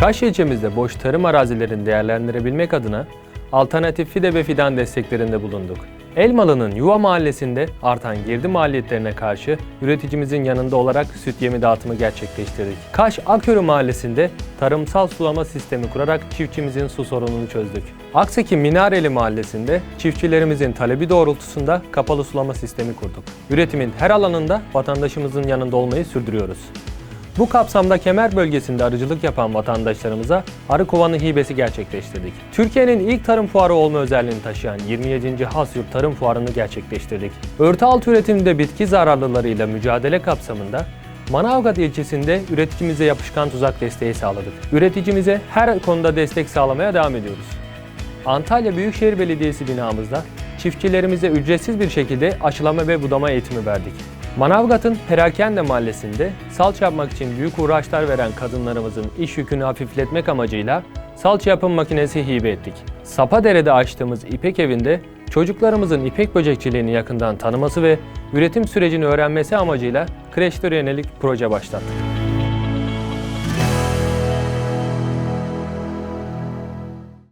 Kaş ilçemizde boş tarım arazilerini değerlendirebilmek adına alternatif fide ve fidan desteklerinde bulunduk. Elmalı'nın Yuva Mahallesi'nde artan girdi maliyetlerine karşı üreticimizin yanında olarak süt yemi dağıtımı gerçekleştirdik. Kaş Akörü Mahallesi'nde tarımsal sulama sistemi kurarak çiftçimizin su sorununu çözdük. Akseki Minareli Mahallesi'nde çiftçilerimizin talebi doğrultusunda kapalı sulama sistemi kurduk. Üretimin her alanında vatandaşımızın yanında olmayı sürdürüyoruz. Bu kapsamda kemer bölgesinde arıcılık yapan vatandaşlarımıza arı kovanı hibesi gerçekleştirdik. Türkiye'nin ilk tarım fuarı olma özelliğini taşıyan 27. Hasyurt Tarım Fuarı'nı gerçekleştirdik. Örtü altı üretiminde bitki zararlılarıyla mücadele kapsamında Manavgat ilçesinde üreticimize yapışkan tuzak desteği sağladık. Üreticimize her konuda destek sağlamaya devam ediyoruz. Antalya Büyükşehir Belediyesi binamızda çiftçilerimize ücretsiz bir şekilde aşılama ve budama eğitimi verdik. Manavgat'ın Perakende Mahallesi'nde salça yapmak için büyük uğraşlar veren kadınlarımızın iş yükünü hafifletmek amacıyla salça yapım makinesi hibe ettik. Sapadere'de açtığımız İpek Evi'nde çocuklarımızın ipek böcekçiliğini yakından tanıması ve üretim sürecini öğrenmesi amacıyla kreşlere yönelik proje başlattık.